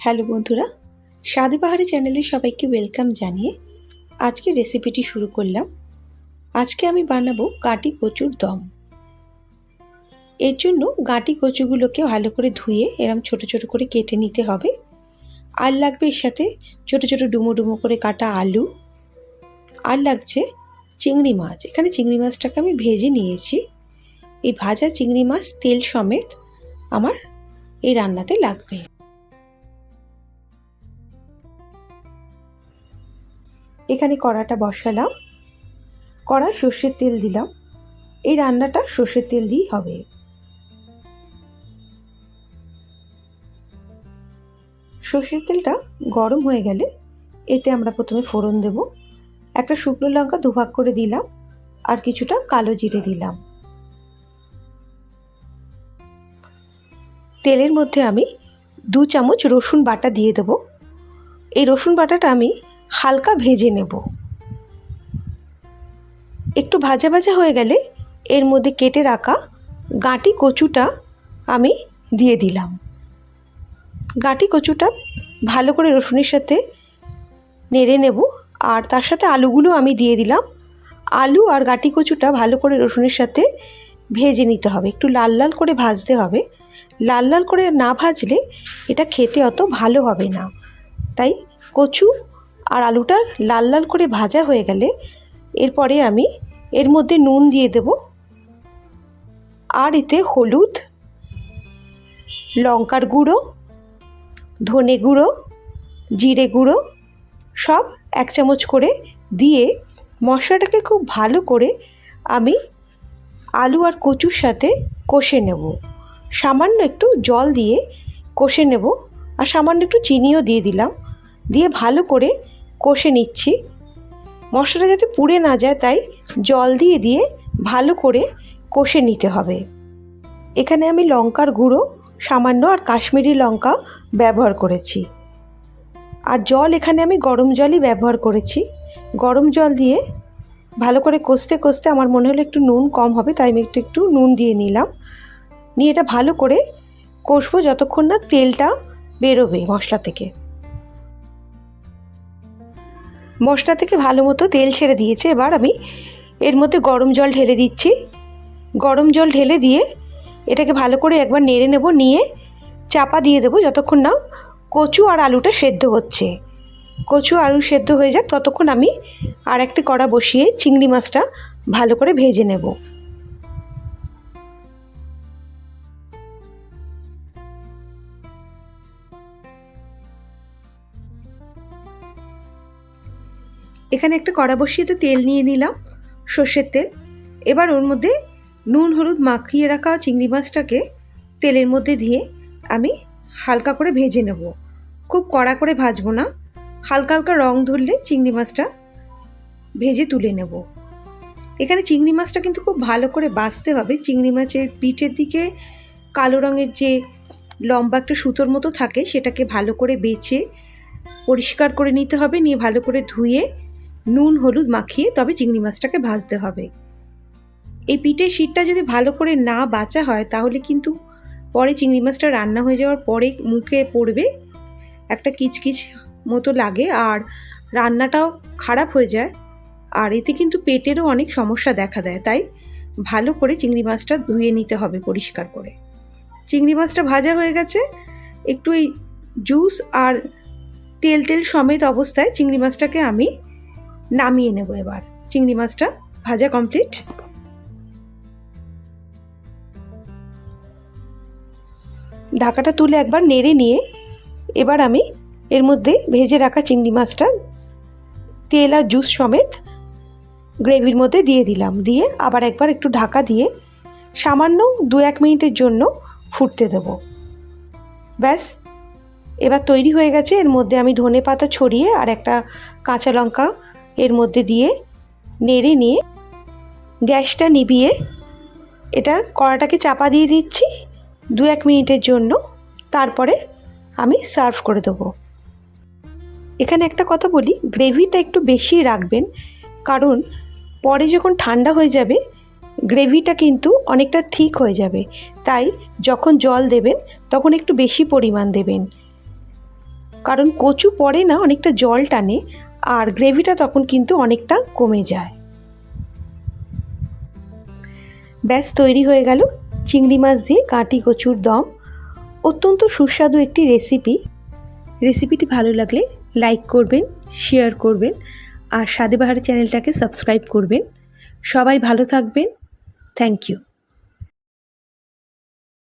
Hello বন্ধুরা, স্বাদে পাহাড়ি চ্যানেলে সবাইকে ওয়েলকাম জানিয়ে আজকে রেসিপিটি শুরু করলাম। আজকে আমি বানাবো গাঁটি কচুর দম। এর জন্য গাঁটি কচুগুলোকে ভালো করে ধুয়ে এরম ছোট ছোট করে কেটে নিতে হবে। আর লাগবে এর সাথে ছোট ছোট ডুমো ডুমো করে কাটা আলু। আর লাগছে চিংড়ি মাছ। এখানে চিংড়ি মাছটাকে আমি ভেজে নিয়েছি। এই ভাজা চিংড়ি মাছ তেল সমেত আমার এই রান্নাতে লাগবে। এখানে কড়াটা বসালাম। কড়ায় সর্ষের তেল দিলাম। এই রান্নাটা সর্ষের তেল দিয়েই হবে। সর্ষের তেলটা গরম হয়ে গেলে এতে আমরা প্রথমে ফোড়ন দেব। একটা শুকনো লঙ্কা দুভাগ করে দিলাম আর কিছুটা কালো জিরে দিলাম। তেলের মধ্যে আমি দু চামচ রসুন বাটা দিয়ে দেব। এই রসুন বাটাটা আমি হালকা ভেজে নেব। একটু ভাজা ভাজা হয়ে গেলে এর মধ্যে কেটে রাখা গাঁটি কচুটা আমি দিয়ে দিলাম। গাঁটি কচুটা ভালো করে রসুনের সাথে নেড়ে নেব আর তার সাথে আলুগুলো আমি দিয়ে দিলাম। আলু আর গাঁটি কচুটা ভালো করে রসুনের সাথে ভেজে নিতে হবে। একটু লাল লাল করে ভাজতে হবে। লাল লাল করে না ভাজলে এটা খেতে অত ভালো হবে না। তাই কচু আর আলুটা লাল লাল করে ভাজা হয়ে গেলে এরপরে আমি এর মধ্যে নুন দিয়ে দেব আর এতে হলুদ, লঙ্কার গুঁড়ো, ধনে গুঁড়ো, জিরে গুঁড়ো সব এক চামচ করে দিয়ে মশলাটাকে খুব ভালো করে আমি আলু আর কচুর সাথে কষে নেব। সামান্য একটু জল দিয়ে কষে নেব আর সামান্য একটু চিনিও দিয়ে দিলাম। দিয়ে ভালো করে কষে নিচ্ছি। মশলাটা যাতে পুড়ে না যায়, তাই জল দিয়ে দিয়ে ভালো করে কষে নিতে হবে। এখানে আমি লঙ্কার গুঁড়ো, সামান্য আর কাশ্মীরি লঙ্কা ব্যবহার করেছি। আর জল এখানে আমি গরম জলই ব্যবহার করেছি। গরম জল দিয়ে ভালো করে কষতে কষতে আমার মনে হলো একটু নুন কম হবে, তাই আমি একটু একটু নুন দিয়ে নিলাম। নিয়ে এটা ভালো করে কষবো যতক্ষণ না তেলটা বেরোবে মশলা থেকে। মশলা থেকে ভালো মতো তেল ছেড়ে দিয়েছে। এবার আমি এর মধ্যে গরম জল ঢেলে দিচ্ছি। গরম জল ঢেলে দিয়ে এটাকে ভালো করে একবার নেড়ে নেব, নিয়ে চাপা দিয়ে দেবো যতক্ষণ না কচু আর আলুটা সেদ্ধ হচ্ছে। কচু আলু সেদ্ধ হয়ে যাক, ততক্ষণ আমি আর একটি কড়া বসিয়ে চিংড়ি মাছটা ভালো করে ভেজে নেব। এখানে একটা কড়া বসিয়ে তো তেল নিয়ে নিলাম, সর্ষের তেল। এবার ওর মধ্যে নুন, হলুদ মাখিয়ে রাখা চিংড়ি মাছটাকে তেলের মধ্যে দিয়ে আমি হালকা করে ভেজে নেব। খুব কড়া করে ভাজবো না, হালকা হালকা রং ধরলে চিংড়ি মাছটা ভেজে তুলে নেব। এখানে চিংড়ি মাছটা কিন্তু খুব ভালো করে বাছতে হবে, চিংড়ি মাছের পিঠের দিকে কালো রঙের যে লম্বা একটা সুতোর মতো থাকে, সেটাকে ভালো করে বেছে পরিষ্কার করে নিতে হবে, নিয়ে ভালো করে ধুয়ে নুন হলুদ মাখিয়ে তবে চিংড়ি মাছটাকে ভাজতে হবে। এই পিঠের শীতটা যদি ভালো করে না বাঁচা হয়, তাহলে কিন্তু পরে চিংড়ি মাছটা রান্না হয়ে যাওয়ার পরে মুখে পড়বে, একটা কিচকিচ মতো লাগে আর রান্নাটাও খারাপ হয়ে যায়। আর এতে কিন্তু পেটেরও অনেক সমস্যা দেখা দেয়, তাই ভালো করে চিংড়ি মাছটা ধুয়ে নিতে হবে পরিষ্কার করে। চিংড়ি মাছটা ভাজা হয়ে গেছে, একটু এই জুস আর তেল তেল সমেত অবস্থায় চিংড়ি মাছটাকে আমি নামিয়ে নেব এবার। চিংড়ি মাছটা ভাজা কমপ্লিট ঢাকাটা তুলে একবার নেড়ে নিয়ে এবার আমি এর মধ্যে ভেজে রাখা চিংড়ি মাছটা তেল আর জুস সমেত গ্রেভির মধ্যে দিয়ে দিলাম। দিয়ে আবার একবার একটু ঢাকা দিয়ে সামান্য দু এক মিনিটের জন্য ফুটতে দেব। ব্যাস, এবার তৈরি হয়ে গেছে। এর মধ্যে আমি ধনে পাতা ছড়িয়ে আর একটা কাঁচা লঙ্কা এর মধ্যে দিয়ে নেড়ে নিয়ে গ্যাসটা নিভিয়ে এটা কড়াটাকে চাপা দিয়ে দিচ্ছি দু এক মিনিটের জন্য। তারপরে আমি সার্ভ করে দেবো। এখানে একটা কথা বলি, গ্রেভিটা একটু বেশি রাখবেন, কারণ পরে যখন ঠান্ডা হয়ে যাবে, গ্রেভিটা কিন্তু অনেকটা থিক হয়ে যাবে। তাই যখন জল দেবেন, তখন একটু বেশি পরিমাণ দেবেন। কারণ কচু পরে না, অনেকটা জল টানে আর গ্রেভিটা তখন কিন্তু অনেকটা কমে যায়। ব্যাস, তৈরি হয়ে গেল চিংড়ি মাছ দিয়ে কাঁটি কচুর দম। অত্যন্ত সুস্বাদু একটি রেসিপি রেসিপিটি ভালো লাগলে লাইক করবেন শেয়ার করবেন, আর স্বাদে বাহার চ্যানেলটাকে সাবস্ক্রাইব করবেন। সবাই ভালো থাকবেন। Thank you